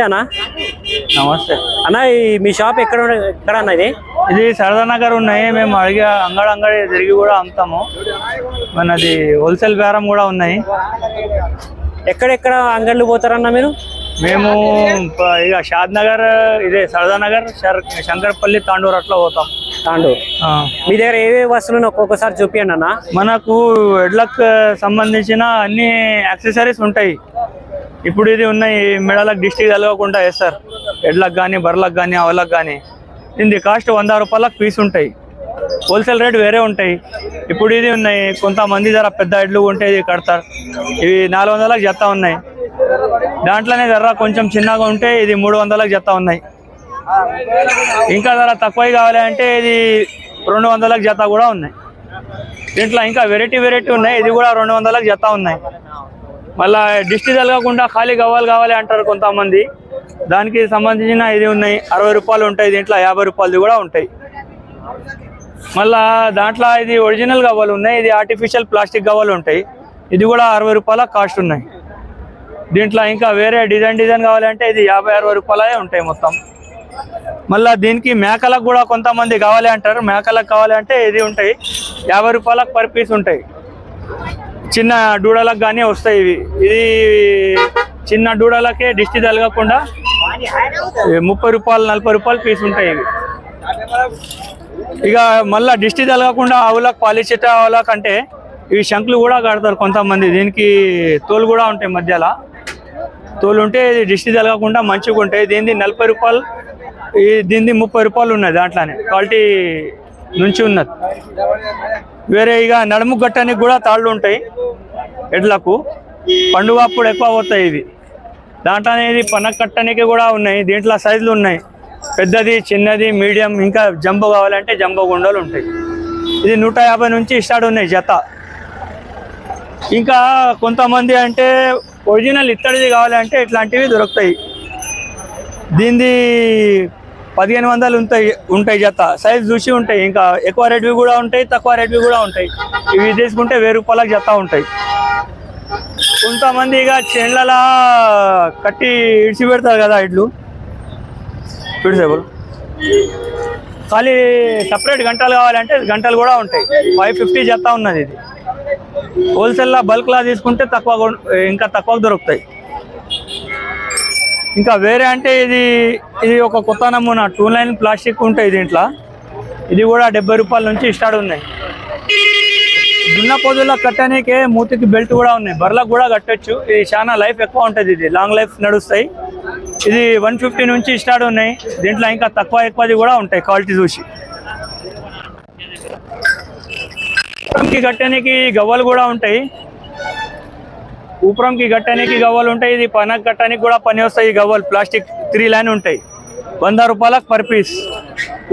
నమస్తే అన్న నమస్తే. అన్న ఈ మీ షాప్ ఎక్కడ ఎక్కడ అన్న ఇది? ఇది సరదా నగర్ ఉన్నాయి. మేము అడిగే అంగడి అంగడి తిరిగి కూడా అమ్ముతాము. మనది హోల్సేల్ బేరం కూడా ఉన్నాయి. ఎక్కడెక్కడ అంగళ్ళు పోతారన్న మీరు? మేము ఇక షాద్ నగర్ ఇదే సరదా నగర్ శంకర్పల్లి తాండూరు అట్లా పోతాం. తాండు ఆ. మీ దగ్గర ఏవే వస్తువులు ఒక్కొక్కసారి చూపియండి అన్న. మనకు ఎడ్లకు సంబంధించిన అన్ని యాక్సెసరీస్ ఉంటాయి. ఇప్పుడు ఇది ఉన్నాయి మెడలకు డిస్టిక్ తలగకుండా వేస్తారు ఎడ్లకు కానీ బర్రెలకు కానీ అవలకు కానీ ఇది కాస్ట్ వంద రూపాయలకు పీస్ ఉంటాయి. హోల్సేల్ రేట్ వేరే ఉంటాయి. ఇప్పుడు ఇది ఉన్నాయి కొంతమంది ధర పెద్ద ఎడ్లు ఉంటే ఇది కడతారు. ఇవి నాలుగు వందలకు జత ఉన్నాయి. దాంట్లోనే ధర కొంచెం చిన్నగా ఉంటే ఇది మూడు వందలకు జత ఉన్నాయి. ఇంకా ధర తక్కువ కావాలి అంటే ఇది రెండు వందలకు జత కూడా ఉన్నాయి. దీంట్లో ఇంకా వెరైటీ వెరైటీ ఉన్నాయి. ఇది కూడా రెండు వందలకు జత ఉన్నాయి. మళ్ళా దిష్టి తలగకుండా ఖాళీ కావాలి కావాలి అంటారు కొంతమంది. దానికి సంబంధించిన ఇది ఉన్నాయి అరవై రూపాయలు ఉంటాయి దీంట్లో యాభై రూపాయలది కూడా ఉంటాయి. మళ్ళా దాంట్లో ఇది ఒరిజినల్ గవ్వలు ఉన్నాయి ఇది ఆర్టిఫిషియల్ ప్లాస్టిక్ గవ్వలు ఉంటాయి. ఇది కూడా అరవై రూపాయల కాస్ట్ ఉన్నాయి. దీంట్లో ఇంకా వేరే డిజైన్ డిజైన్ కావాలంటే ఇది యాభై అరవై రూపాయలే ఉంటాయి మొత్తం. మళ్ళీ దీనికి మేకలకు కూడా కొంతమంది కావాలి అంటారు. మేకలకు కావాలి అంటే ఇది ఉంటాయి యాభై రూపాయలకు పర్ పీస్ ఉంటాయి. చిన్న డూడలకు కానీ వస్తాయి ఇవి. ఇది చిన్న డూడలకే దిష్టి తలగకుండా ముప్పై రూపాయలు నలభై రూపాయలు పీస్ ఉంటాయి ఇవి. ఇక మళ్ళా దిష్టి తలగకుండా ఆవులకు పాలిచ్చేట ఆవులకు అంటే ఇవి శంకులు కూడా కడతారు కొంతమంది. దీనికి తోలు కూడా ఉంటాయి మధ్యలో. తోలు ఉంటే ఇది దిష్టి తలగకుండా మంచిగా ఉంటాయి. దీనిది నలభై రూపాయలు దీనిది ముప్పై రూపాయలు ఉన్నాయి దాంట్లోనే. క్వాలిటీ నుంచి ఉన్నది. వేరే ఇక నడుము గట్టనికి కూడా తాళ్ళు ఉంటాయి. ఎడ్లకు. పండుగ అప్పుడు ఎక్కువ పోతాయి ఇది దాంట్లో అనేది పనక కట్టడానికి కూడా ఉన్నాయి. దీంట్లో సైజులు ఉన్నాయి. పెద్దది చిన్నది మీడియం ఇంకా జంబో కావాలంటే జంబో గుండలు ఉంటాయి. ఇది నూట యాభై నుంచి స్టార్ట్ ఉన్నాయి జత. ఇంకా కొంతమంది అంటే ఒరిజినల్ ఇత్తడిది కావాలంటే ఇట్లాంటివి దొరుకుతాయి. దీనిది పదిహేను వందలు ఉంటాయి ఉంటాయి జత. సైజ్ చూసి ఉంటాయి. ఇంకా ఎక్కువ రేట్వి కూడా ఉంటాయి తక్కువ రేట్వి కూడా ఉంటాయి. ఇవి తీసుకుంటే వెయ్యి రూపాయలకు జత ఉంటాయి. కొంతమంది ఇక చేన్లలా కట్టి ఇడిచి పెడతారు కదా ఇడ్లు. పిడిసేపులు ఖాళీ సపరేట్ గంటలు కావాలంటే గంటలు కూడా ఉంటాయి. ఫైవ్ ఫిఫ్టీ జత ఉన్నది ఇది. హోల్సేల్లా బల్క్లా తీసుకుంటే తక్కువ ఇంకా తక్కువ దొరుకుతాయి. ఇంకా వేరే అంటే ఇది ఇది ఒక కొత్త నమూనా. టూ లైన్ ప్లాస్టిక్ ఉంటాయి దీంట్లో. ఇది కూడా డెబ్బై రూపాయల నుంచి స్టార్ట్ ఉన్నాయి. దున్న పొదుల్లో కట్టడానికే మూతికి బెల్ట్ కూడా ఉన్నాయి. బర్లకు కూడా కట్టొచ్చు. ఇది చాలా లైఫ్ ఎక్కువ ఉంటుంది ఇది. లాంగ్ లైఫ్ నడుస్తాయి. ఇది వన్ ఫిఫ్టీ నుంచి స్టార్ట్ ఉన్నాయి. దీంట్లో ఇంకా తక్కువ ఎక్కువది కూడా ఉంటాయి క్వాలిటీ చూసి. కట్టడానికి గవ్వలు కూడా ఉంటాయి. ఊపరంకి కట్టడానికి గవ్వలు ఉంటాయి ఇది పనకు కట్టడానికి కూడా పని వస్తాయి ఈ గవ్వలు. ప్లాస్టిక్ త్రీ లైన్ ఉంటాయి. వంద రూపాయలకు పర్ పీస్.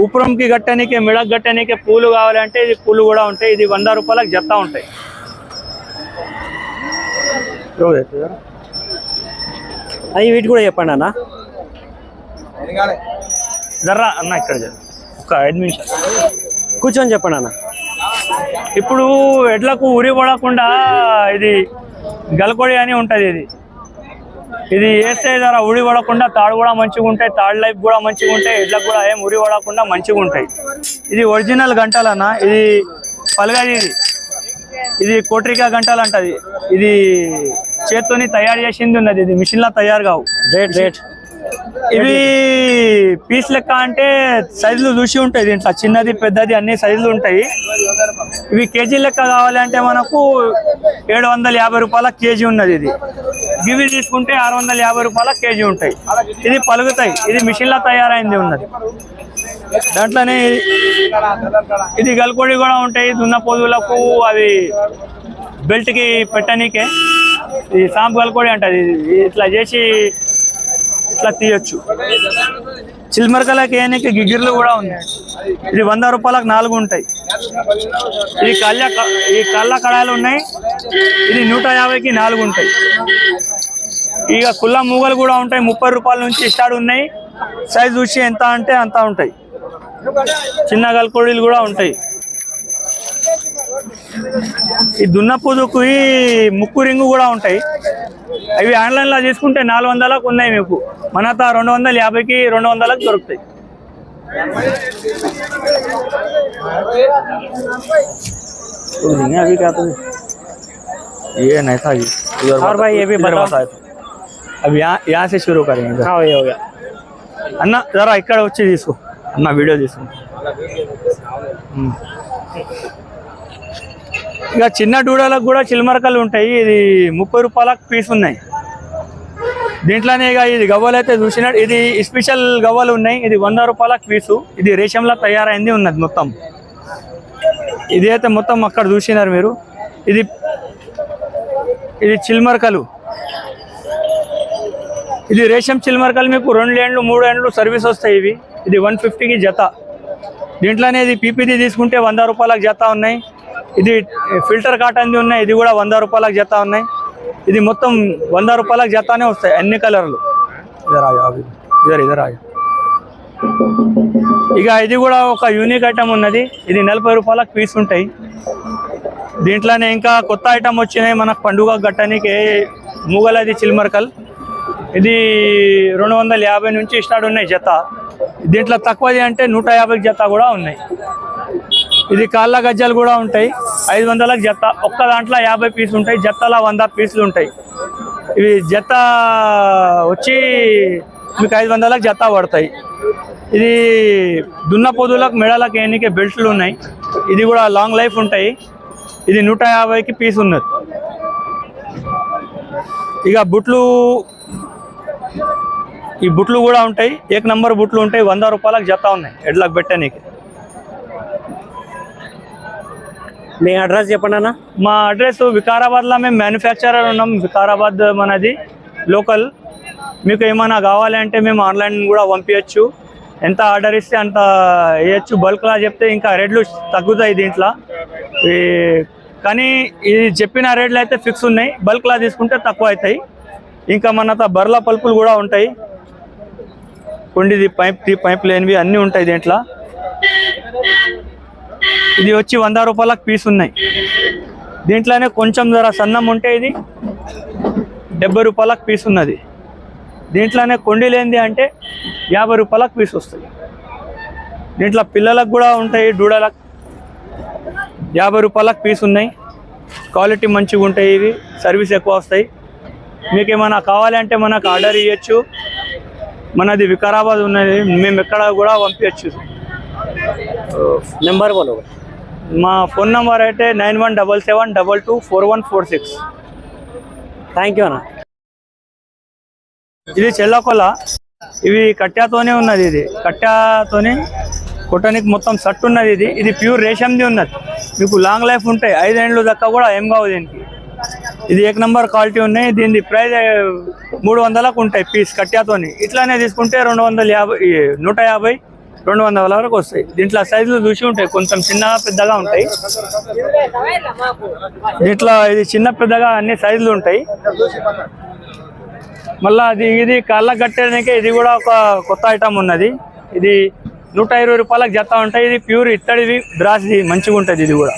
ఊపరంకి కట్టడానికి మిడకు కట్టడానికి పూలు కావాలంటే ఇది పూలు కూడా ఉంటాయి ఇది వంద రూపాయలకు జత ఉంటాయి. అవి వీటి కూడా చెప్పండి అన్న. జర్రా అన్న ఇక్కడ. ఒక ఐదు నిమిషాలు. కూర్చొని చెప్పండి అన్న. ఇప్పుడు ఎడ్లకు ఉరి పడకుండా ఇది గలకొడి అని ఉంటుంది ఇది. ఇది వేస్తే ధర ఉడి పడకుండా తాడు కూడా మంచిగా ఉంటాయి తాడు లైఫ్ కూడా మంచిగా ఉంటాయి ఎడ్లకు కూడా ఏం ఉరి పడకుండా మంచిగా ఉంటాయి. ఇది ఒరిజినల్ గంటలన్న ఇది పలగది ఇది. ఇది కోట్రికా గంటలు అంటది ఇది చేత్తోని తయారు చేసింది ఉన్నది ఇది మిషన్లా తయారు కావు. Rate rate. ఇవి పీస్ లెక్క అంటే సైజులు చూసి ఉంటాయి దీంట్లో. చిన్నది పెద్దది అన్ని సైజులు ఉంటాయి. ఇవి కేజీ లెక్క కావాలంటే మనకు ఏడు వందల యాభై రూపాయల కేజీ ఉన్నది ఇది. ఇవి తీసుకుంటే ఆరు వందల యాభై రూపాయల కేజీ ఉంటాయి. ఇది పలుగుతాయి ఇది మిషన్లో తయారైంది ఉన్నది. దాంట్లోనే ఇది గల్కొడి కూడా ఉంటాయి. దున్న పొదులకు అవి బెల్ట్కి పెట్టనీకే. ఇది సాంపు గల్కొడి అంటది ఇట్లా చేసి ఇట్లా తీయొచ్చు. చిల్మరకలకి ఏనికి గిగిర్లు కూడా ఉన్నాయి ఇది వంద రూపాయలకు నాలుగు ఉంటాయి. ఇది కళ్ళ ఈ కళ్ళ కడాయిలు ఉన్నాయి. ఇది నూట యాభైకి నాలుగు ఉంటాయి. ఇక కుల్ల మూగలు కూడా ఉంటాయి. ముప్పై రూపాయల నుంచి స్టార్ట్ ఉన్నాయి. సైజ్ చూసి ఎంత అంటే అంత ఉంటాయి. చిన్న గల్కొడీలు కూడా ఉంటాయి. ఈ దున్నపుదుకు ఈ ముక్కు రింగు కూడా ఉంటాయి. అవి ఆన్లైన్లో తీసుకుంటే నాలుగు వందలకు ఉన్నాయి మీకు మన తా రెండు వందల యాభైకి రెండు వందలకు దొరుకుతాయి अभी क्या तो ये नहीं था ये इधर और भाई, ये भी इधर बताओ। बताओ तो। अब यहाँ यहाँ से शुरू करेंगे हाँ ये हो गया అన్న జరా ఇక్కడ వచ్చి తీసుకో అన్న వీడియో తీసుకో ఉమ్. ఇక చిన్న డూడలకు కూడా చిల్మరకలు ఉంటాయి. ఇది ముప్పై రూపాయలకు పీస్ ఉన్నాయి. దీంట్లోనే ఇక ఇది గవ్వలు అయితే చూసినట్టు ఇది స్పెషల్ గవ్వలు ఉన్నాయి. ఇది వంద రూపాయలకు పీసు. ఇది రేషంలా తయారైంది ఉన్నది మొత్తం. ఇది అయితే మొత్తం అక్కడ చూసినారు మీరు. ఇది ఇది చిల్మరకలు. ఇది రేషం చిల్మరకలు మీకు రెండు ఏండ్లు మూడు ఏండ్లు సర్వీస్ వస్తాయి ఇవి. ఇది వన్ ఫిఫ్టీకి జత. దీంట్లోనే ఇది పీపీది తీసుకుంటే వంద రూపాయలకు జత ఉన్నాయి. ఇది ఫిల్టర్ కాటన్ది ఉన్నాయి. ఇది కూడా వంద రూపాయలకు జత ఉన్నాయి. ఇది మొత్తం వంద రూపాయలకు జతానే వస్తాయి అన్ని కలర్లు. ఇదర్ అవి ఇదర్ ఇదర్ ఇక ఇది కూడా ఒక యూనిక్ ఐటమ్ ఉన్నది. ఇది నలభై రూపాయలకు పీస్ ఉంటాయి. దీంట్లోనే ఇంకా కొత్త ఐటమ్ వచ్చినాయి మనకు పండుగ గట్టనికి మూగలది చిల్మర్కల్. ఇది రెండు వందల యాభై నుంచి స్టార్ట్ ఉన్నాయి జత. దీంట్లో తక్కువది అంటే నూట యాభై జత కూడా ఉన్నాయి. ఇది కాళ్ళ గజ్జలు కూడా ఉంటాయి. ఐదు వందలకు జత. ఒక్క దాంట్లో యాభై పీసులు ఉంటాయి. జతల వంద పీసులు ఉంటాయి. ఇవి జత వచ్చి మీకు ఐదు వందలకు జత పడతాయి. ఇది దున్న పొదులకు మెడలకు ఎన్నికే బెల్ట్లు ఉన్నాయి. ఇది కూడా లాంగ్ లైఫ్ ఉంటాయి. ఇది నూట యాభైకి పీస్ ఉన్నది. ఇక బుట్లు ఈ బుట్లు కూడా ఉంటాయి. ఏక నంబర్ బుట్లు ఉంటాయి. వంద రూపాయలకు జత ఉన్నాయి. ఎడ్లకు పెట్టడానికి మీ అడ్రస్ చెప్పండి అన్న. మా అడ్రస్ వికారాబాద్లో మేము మ్యానుఫ్యాక్చరర్ ఉన్నాం. వికారాబాద్ మనది లోకల్. మీకు ఏమైనా కావాలి అంటే మేము ఆన్లైన్ కూడా పంపించచ్చు ఎంత ఆర్డర్ ఇస్తే అంత వేయచ్చు. బల్క్లా చెప్తే ఇంకా రేట్లు తగ్గుతాయి దీంట్లో. ఈ కానీ ఇది చెప్పిన రేట్లు అయితే ఫిక్స్ ఉన్నాయి. బల్క్లా తీసుకుంటే తక్కువ అవుతాయి. ఇంకా మన బర్లా బర్ల పల్పులు కూడా ఉంటాయి. కొండిది పైప్ పైప్ లేనివి అన్నీ ఉంటాయి దీంట్లో. ఇది వచ్చి వంద రూపాయలకు పీస్ ఉన్నాయి. దీంట్లోనే కొంచెం ధర సన్నం ఉంటే ఇది డెబ్బై రూపాయలకు పీస్ ఉన్నది. దీంట్లోనే కొండి అంటే యాభై రూపాయలకు పీస్ వస్తుంది దీంట్లో పిల్లలకు కూడా ఉంటాయి డూడలకు యాభై రూపాయలకు పీస్ ఉన్నాయి. క్వాలిటీ మంచిగా ఉంటాయి ఇవి సర్వీస్ ఎక్కువ వస్తాయి. మీకు ఏమైనా కావాలి అంటే మనకు ఆర్డర్ ఇవ్వచ్చు మనది వికారాబాద్ ఉన్నది మేము ఎక్కడ కూడా పంపించచ్చు. నెంబర్ बोलो మా ఫోన్ నంబర్ అయితే nine one double seven double two four one four six. Thank you అన్న. ఇది చెల్లకొల ఇవి కట్టాతోనే ఉన్నది ఇది. కట్టాతోనే కొట్టడానికి మొత్తం సట్ ఉన్నది ఇది. ఇది ప్యూర్ రేషంది ఉన్నది. మీకు లాంగ్ లైఫ్ ఉంటాయి. ఐదేండ్లు దాకా కూడా ఏం కావు దీనికి. ఇది ఏక నంబర్ క్వాలిటీ ఉన్నాయి. దీని ప్రైస్ మూడు వందలకు ఉంటాయి పీస్ కట్టాతోని ఇట్లానే తీసుకుంటే రెండు వందల యాభై నూట యాభై రెండు వందల వరకు వస్తాయి. దీంట్లో సైజులు చూసి ఉంటాయి. కొంచెం చిన్నగా పెద్దగా ఉంటాయి. దీంట్లో ఇది చిన్న పెద్దగా అన్ని సైజులు ఉంటాయి. మళ్ళా అది ఇది కళ్ళ కట్టడానికి ఇది కూడా ఒక కొత్త ఐటమ్ ఉన్నది. ఇది నూట ఇరవై రూపాయలకు జత ఉంటాయి. ఇది ప్యూర్ ఇత్తడిది బ్రాస్ది మంచిగా ఉంటుంది ఇది కూడా.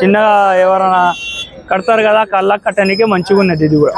చిన్నగా ఎవరైనా కడతారు కదా కాళ్ళ కట్టడానికి మంచిగా ఉన్నది ఇది కూడా.